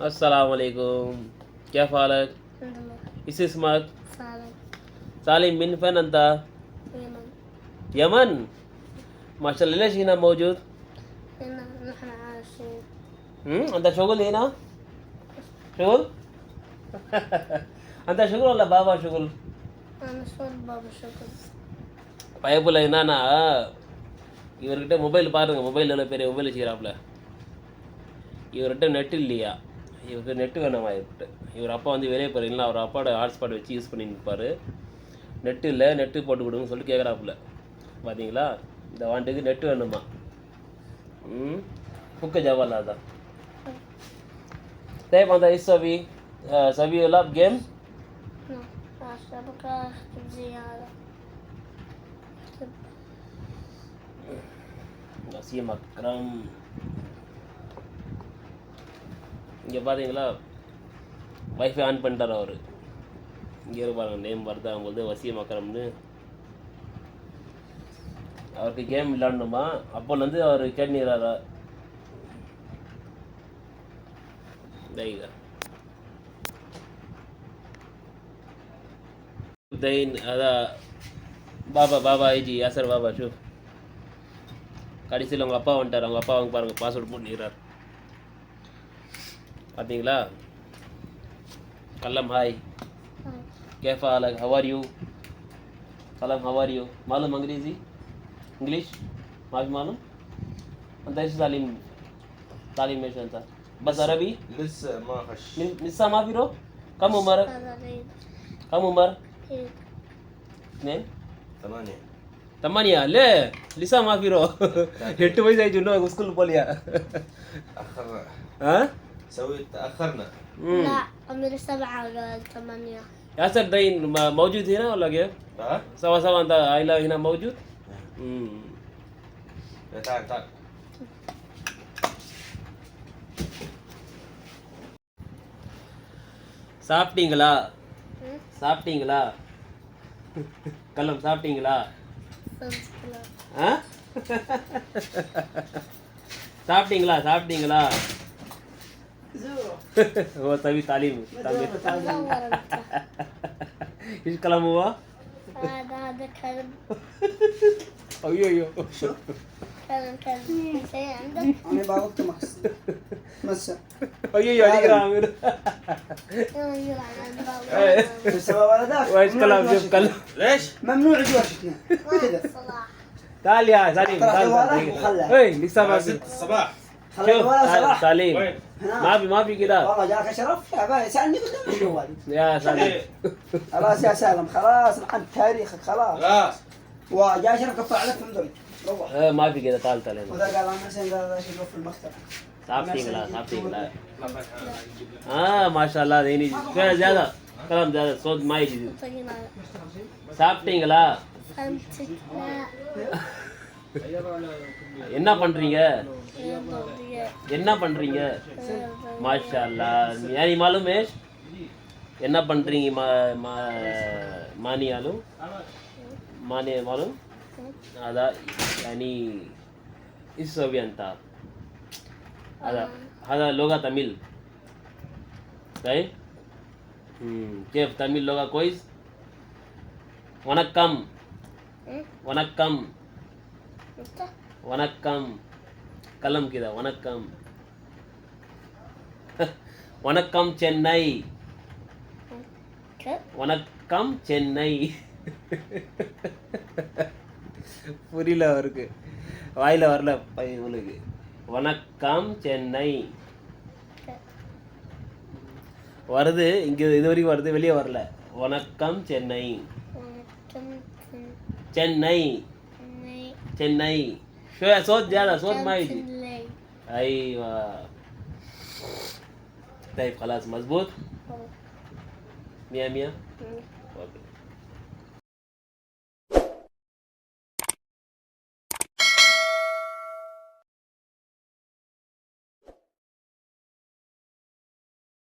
अस्सलाम वालेकुम क्या हालक الحمد لله इस اسمك سالم سالم من فين أنت يمن يمن ما شاء الله ليش هنا موجود هنا نحن عايشين هم؟ أنت شغل هنا شغل أنت شغل ولا بابا شغل أنا شغل بابا شغل பயப்புல என்னன்னா இவர்கிட்ட மொபைல் பாருங்க மொபைல் எவ்வளோ பெரிய மொபைல் வச்சுக்கிறாப்புல இவர்கிட்ட நெட் இல்லையா இவருக்கு நெட்டு வேணாமா இவர்கிட்ட இவர் அப்பா வந்து வெளியே போகிறீங்களா அவர் அப்பாவோட ஹாட்ஸ்பாட் வச்சு யூஸ் பண்ணி நிற்பார் நெட்டு இல்லை நெட்டு போட்டு கொடுங்கன்னு சொல்லிட்டு கேட்குறாப்புல பார்த்தீங்களா இந்த வாண்டுக்கு நெட்டு வேணுமா ம் புக்க ஜவாலா தான் طيب أنت إيش سوي؟ آه، سوي لعب جيم؟ نعم أشربك أكتب இங்கே பார்த்தீங்களா வைஃபை ஆன் பண்ணிட்டார் அவர். இங்கே பாருங்க நேம் வருது அவங்களுக்கு வசியம் அக்ரம்னு. அவருக்கு கேம் விளாடணுமா அப்போலேருந்து அவர் கேட்டுறாரா தைன் அதான் பாபா பாபா ஐஜி யாசர் பாபா ஷூ. கடைசியில் அவங்க அப்பா வந்துட்டார். அவங்க அப்பா அவங்க பாருங்கள் பாஸ்வேர்டு போட்டுக்கிறார் பார்த்தீங்களா கல்லம் ஹாய் கேஃபா அலக் ஹவார் யூ கலம் ஹவார் யூ மாலும் அங்கிரேஜி ఇంగ్లీష్ అభిమానం దయచేసి తాలీం తాలీం వేసాను సార్ బస్ అరబీ మిస్సా మా ఫిరో కమ్ ఉమర్ కమ్ ఉమర్ నేను తమ్మనియా లే లిసా మా ఫిరో ఎట్టు వయసు అయితే ఉన్నావు స్కూల్ పోలియా ثمانية ثمانية ليه لسه ما في رو எட்டு வயசு ஆயிடுச்சு இன்னும் ஸ்கூல் போலியா أخرنا ஆ سويت تأخرنا ம் لا عمري سبعة ولا ثمانية ياسر داين م- موجود هنا ولا كيف؟ ها؟ سوا سوا انت عائلة هنا موجود؟ امم تعال تعال சாப்பிட்டீங்களா م? சாப்பிட்டீங்களா கல்லம் சாப்பிட்டீங்களா سنسكلا ஆ சாப்பிட்டீங்களா சாப்பிட்டீங்களா هو طبيب تعليمي طبيب إيش كلام هو؟ هذا هذا كلب. أيوه أيوه. كلب كلب. عندك؟ أنا بعوضت محسن مسا أيوه أيوه عليك رامي وإيش كلام شو كلام. ليش؟ ممنوع جواشتنا كذا. تعال يا زعيم تعال اي إيه، لسه ما الصباح. شوف سليم ما في ما في كده. والله جاك شرف يا سألني قدام الجوال يا سالم خلاص يا سالم خلاص الحين تاريخك خلاص. خلاص. وجا شرف كفى عليك في مدرج روح. إيه، ما في كذا تعال تعال. وذا قال أنا حسين قال في المكتب. صافي لا صافي لا. آه ما شاء الله ديني كده زيادة كلام زيادة صوت ما يجي. صافي لا. என்ன பண்றீங்க? என்ன பண்றீங்க? மாஷா அல்லா யானி மாலும் என்ன பண்றீங்க மானியாலும்? மானிய மாலும் அதான் யானி இஸ்ரவி அந்தா அதான் அதான் லோகா தமிழ். கை கேஃப் தமிழ் லோகா கோயிஸ். வணக்கம். வணக்கம். வணக்கம். கலம் கீதா வணக்கம். வணக்கம் சென்னை. வணக்கம். சென்னை. புரியல அவருக்கு. வாயில் வரல இவளுக்கு. வணக்கம் சென்னை. வருது இங்கே இது வரைக்கும் வருது வெளியே வரல. வணக்கம் சென்னை. சென்னை. ચેન્નઈ. શોયા શોધ જાના શોધ માહિતી આઈ વાહ. તાઈ ખલાસ મજબૂત. મિયા મિયા. ઓકે.